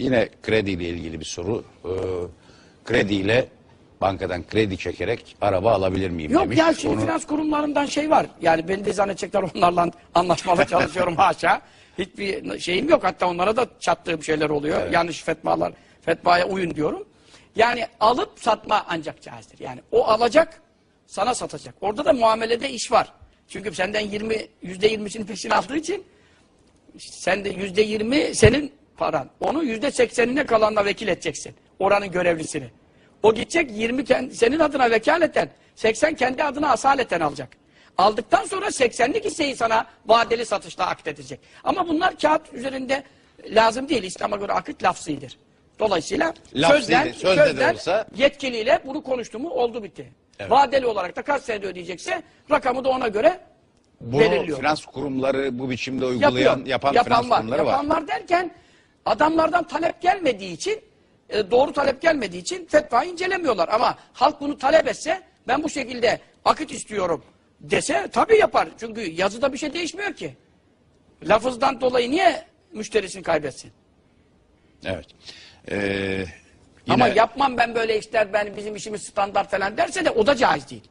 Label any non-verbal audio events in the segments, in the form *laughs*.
Yine krediyle ilgili bir soru. Ee, krediyle bankadan kredi çekerek araba alabilir miyim Yok demiş. ya şimdi Onu- finans kurumlarından şey var. Yani beni de zannedecekler onlarla *laughs* anlaşmalı *laughs* çalışıyorum haşa. Hiçbir şeyim yok. Hatta onlara da çattığım şeyler oluyor. Yanlış fetvalar, fetvaya uyun diyorum. Yani alıp satma ancak caizdir. Yani o alacak, sana satacak. Orada da muamelede iş var. Çünkü senden 20, yüzde yirmisini peşin aldığı için sen de yüzde yirmi senin paran. Onu yüzde seksenine kalanla vekil edeceksin. Oranın görevlisini. O gidecek 20 kendi, senin adına vekaleten, 80 kendi adına asaleten alacak. Aldıktan sonra 80'lik hisseyi sana vadeli satışla akdedecek. Ama bunlar kağıt üzerinde lazım değil. İslam'a göre akit lafzıdır. Dolayısıyla sözden, sözde de sözden olsa- yetkiliyle bunu konuştu mu oldu bitti. Vadeli olarak da kaç senede ödeyecekse rakamı da ona göre Bunu belirliyor. finans kurumları bu biçimde uygulayan, Yapıyor. yapan Yapan finans var. kurumları var. Yapanlar derken adamlardan talep gelmediği için e, doğru talep gelmediği için fetva incelemiyorlar. Ama halk bunu talep etse ben bu şekilde akit istiyorum dese tabii yapar. Çünkü yazıda bir şey değişmiyor ki. Lafızdan dolayı niye müşterisini kaybetsin? Evet. Ee, yine Ama yapmam ben böyle işler, ben bizim işimiz standart falan derse de o da caiz değil.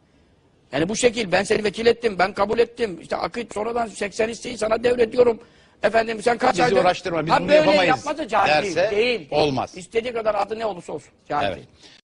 Yani bu şekil ben seni vekil ettim, ben kabul ettim. İşte akit sonradan 80 hisseyi sana devrediyorum. Efendim sen kaç Bizi ayda... uğraştırma, biz Ha, bunu böyle yapamayız yapma da caiz derse değil, değil, olmaz. İstediği kadar adı ne olursa olsun. Caiz Evet. değil.